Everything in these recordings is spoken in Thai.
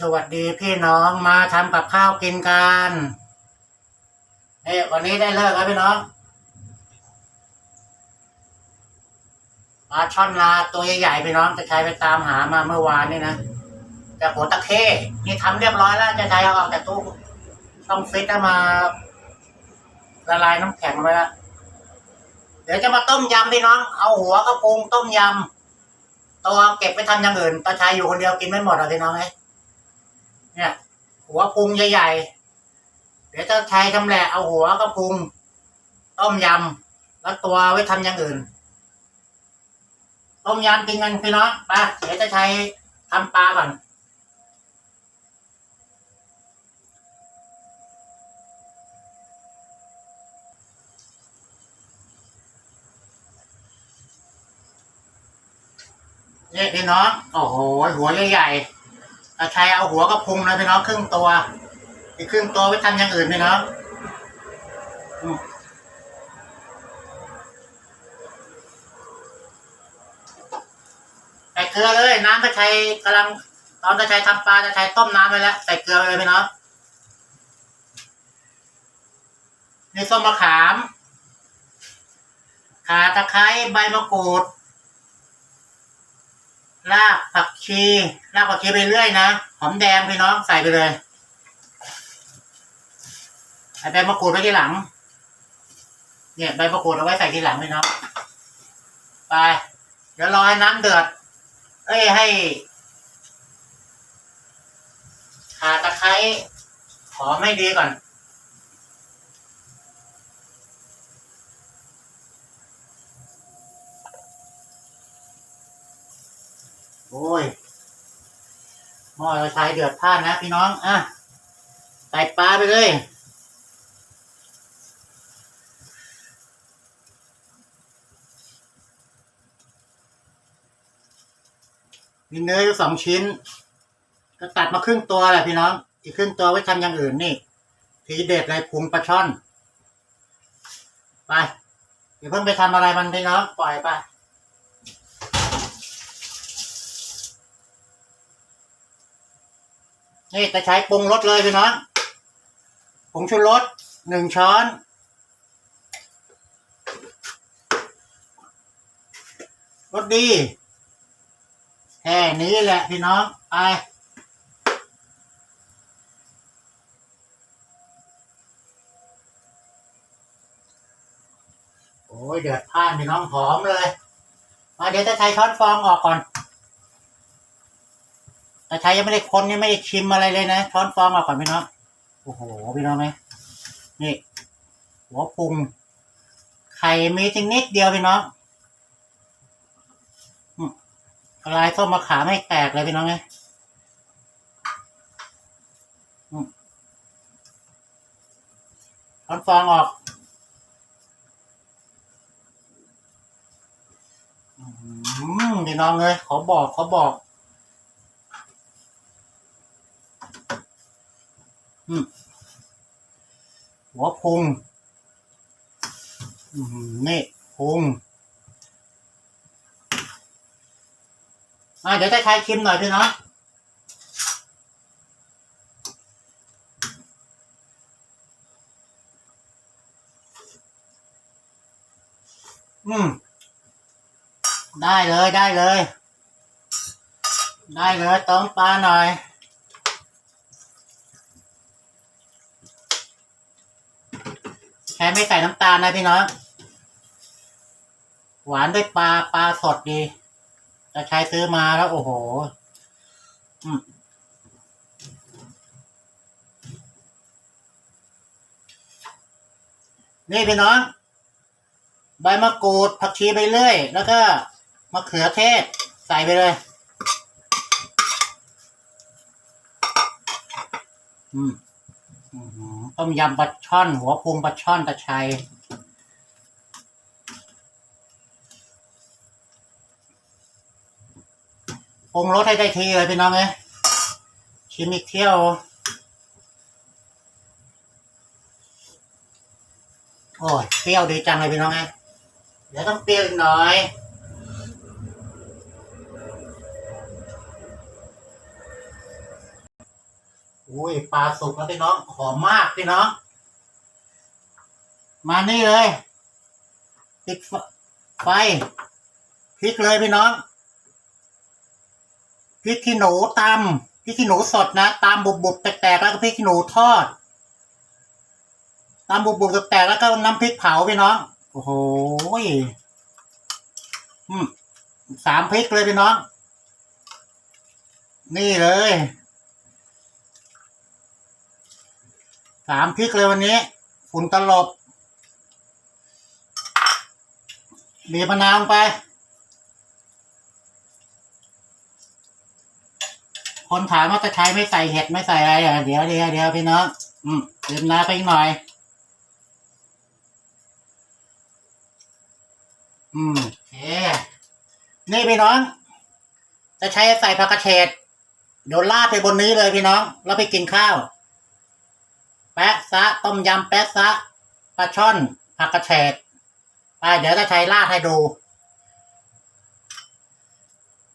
สวัสดีพี่น้องมาทำกับข้าวกินกันเอ้วันนี้ได้เลิกแล้วพี่น้องปลาช่อนนาตัวใหญ่ๆพี่น้องจะใช้ไปตามหามาเมื่อวานนี่นะจากหัวตะเข้นี่ทำเรียบร้อยแล้วจะใช้เอาออกจากตู้ต้องฟิตมา ละลายน้ำแข็งไว้แล้วเดี๋ยวจะมาต้มยำพี่น้อง เอาหัวกระพุงต้มยำตัวเก็บไปทำอย่างอื่นตาชายอยู่คนเดียวกินไม่หมดหรอกพี่น้องเอ้ เนี่ย หัวพุงใหญ่ๆ เดี๋ยวจะใช้ทำแหละเอาหัวกับพุง ต้มยำแล้วตัวไว้ทำอย่างอื่น ต้มยำกินกันพี่น้องไปเดี๋ยวจะใช้ทำปลาก่อนเนี่ยพี่น้องโอ้โหหัวใหญ่ๆ อาชัยเอาหัวกับพุงนะพี่น้องครึ่งตัวอีกครึ่งตัวไว้ทำอย่างอื่นพี่น้องใส่เกลือเลยน้ำกระชัยกำลังตอนกระชัยทำปลากระชัยต้มน้ำไปแล้วใส่เกลือเลยพี่น้องนี่ส้มมะขามขาตะไคร้ใบมะกรูด รากผักชีรากผักชีไปเรื่อยนะหอมแดงพี่น้องใส่ไปเลยใส่ใบมะกรูดไว้ที่หลัง เนี่ยใบมะกรูดเอาไว้ใส่ที่หลังพี่น้องไป เดี๋ยวรอให้น้ำเดือด เอ้ยให้ขาตะไคร้หอมให้ดีก่อน โอ้ยหม้อเราใช้เดือดพล่านนะพี่น้องอะใส่ปลาไปเลยมีเนื้ออยู่สองชิ้น ก็ตัดมาครึ่งตัวแหละพี่น้อง อีกครึ่งตัวไว้ทำอย่างอื่นนี่ ทีเด็ดเลยพุงปลาช่อน ไปเดี๋ยวเพิ่งไปทำอะไรมันพี่น้องปล่อยไป นี่จะใช้ปรุงรสเลยพี่น้องผงชูรสหนึ่งช้อน รสดี แค่นี้แหละพี่น้อง ไปโอ้ยเดือดพ่านพี่น้องหอมเลย มาเดี๋ยวจะใช้ช้อนฟองออกก่อน ต่ใช้ยังไม่ได้คนยังไม่ได้ชิมอะไรเลยนะช้อนฟองออกก่อนพี่น้องโอ้โหพี่น้องไหมนี่ หัวพุงไข่มีจริงนิดเดียวพี่น้องอืมละลายส้มมะขามให้แตกเลยพี่น้องไงอืมช้อนฟองออกอืมพี่น้องเลยขอบอกขอบอก อืม หัวพุงอืมนี่พุงอ่าเดี๋ยวจะใช้ชิมหน่อยพี่เนาะอืม ได้เลยได้เลย ได้เลยต้มปลาหน่อย แค่ไม่ใส่น้ำตาลนะพี่น้อง หวานด้วยปลาปลาสดดีจะใช้ซื้อมาแล้วโอ้โหอืมนี่พี่น้อง ใบมะกรูดผักชีไปเรื่อย แล้วก็มะเขือเทศ ใส่ไปเลย อืม ต้มยำปลาช่อน หัวพุงปลาช่อนตะชัยปรุงรสให้ได้ทีเลยพี่น้องเอ้ชิมอีกเที่ยว โอ้ยเปรี้ยวดีจังเลยพี่น้องเอ้เดี๋ยวต้องเปรี้ยวอีกหน่อย อุ้ยปลาสุกแล้วพี่น้องหอมมากพี่น้อง มานี่เลยปิดไฟพริกเลยพี่น้องพริกขี้หนูตำพริกขี้หนูสดนะตำบุบๆแตกๆแล้วก็พริกขี้หนูทอดตำบุบๆแตกๆแล้วก็น้ำพริกเผาพี่น้องโอ้โหสามพริกเลยพี่น้อง นี่เลย สามพริกเลยวันนี้ฝุ่นตลบบีบมะนาวลงไป คนถามว่าจะใช้ไม่ใส่เห็ดไม่ใส่อะไรอะเดี๋ยวเดี๋ยวเดี๋ยวพี่น้องอืมดื่มน้ำไปอีกหน่อย อืมโอเคนี่พี่น้อง จะใช้ใส่ผักกระเฉดเดี๋ยวลาดไปบนนี้เลยพี่น้อง แล้วไปกินข้าว แปะซะต้มยำแปะซะปลาช่อนผักกระเฉดไปเดี๋ยวจะใช้ลาดให้ดู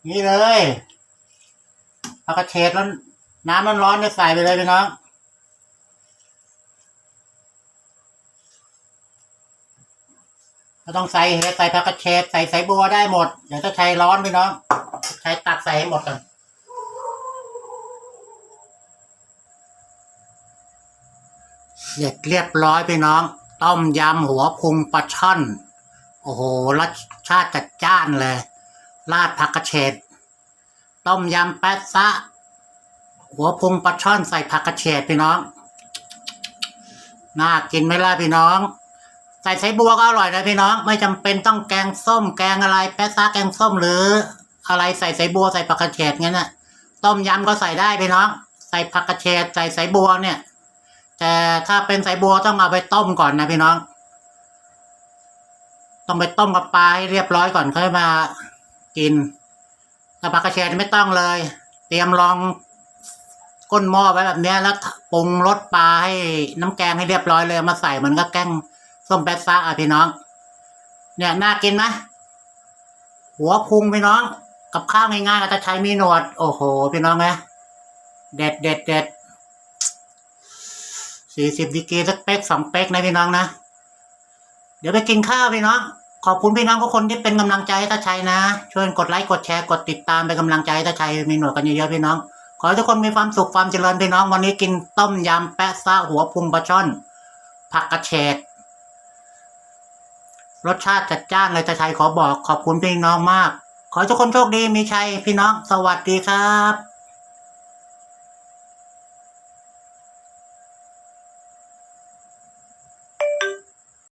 นี่เลยผักกระเฉดแล้วน้ำร้อนๆเนี่ยใส่ไปเลยพี่น้องก็ต้องใส่เห็ดใส่ผักกระเฉดใส่สายบัวได้หมด เดี๋ยวจะใช้ร้อนพี่น้องใช้ตักใส่ให้หมดก่อน เสร็จเรียบร้อยพี่น้อง ต้มยำหัวพุงปลาช่อน โอ้โหรสชาติจัดจ้านเลย ราดผักกระเฉดต้มยำแป๊ะซะ หัวพุงปลาช่อนใส่ผักกระเฉดพี่น้อง น่ากินไหมล่ะพี่น้องใส่ไส้บัวก็อร่อยนะพี่น้อง ไม่จำเป็นต้องแกงส้มแกงอะไร แป๊ะซะแกงส้มหรือ อะไรใส่ไส้บัวใส่ผักกระเฉดงั้นน่ะต้มยำก็ใส่ได้พี่น้อง ใส่ผักกระเฉดใส่ไส้บัวเนี่ย แต่ถ้าเป็นไส้บัวต้องเอาไปต้มก่อนนะพี่น้อง ต้องไปต้มกับปลาให้เรียบร้อยก่อนค่อยมากินแต่ผักกระเฉดไม่ต้องเลย เตรียมรองก้นหม้อไว้แบบนี้แล้วปรุงรสปลาให้น้ำแกงให้เรียบร้อยเลยมาใส่มันก็แกงส้มแป๊ะซะอะพี่น้อง เนี่ยน่ากินไหมหัวพุงพี่น้อง กับข้าวง่ายๆก็จะใช้มีหนวด โอ้โห พี่น้องไงเด็ดเด็ดเด็ด สี่สิบดีกรีสักเป๊กสองเป๊กนะพี่น้องนะ เดี๋ยวไปกินข้าวพี่น้อง ขอบคุณพี่น้องทุกคนที่เป็นกำลังใจให้ตาชัยนะ ช่วยกดไลค์กดแชร์กดติดตามเป็นกำลังใจให้ตาชัยมีหนวดกันเยอะๆพี่น้อง ขอให้ทุกคนมีความสุขความเจริญพี่น้อง วันนี้กินต้มยำแปะซะหัวพุงปลาช่อน ผักกระเฉดรสชาติจัดจ้านเลยตาชัยขอบอกขอบคุณพี่น้องมาก ขอให้ทุกคนโชคดีมีชัยพี่น้อง สวัสดีครับ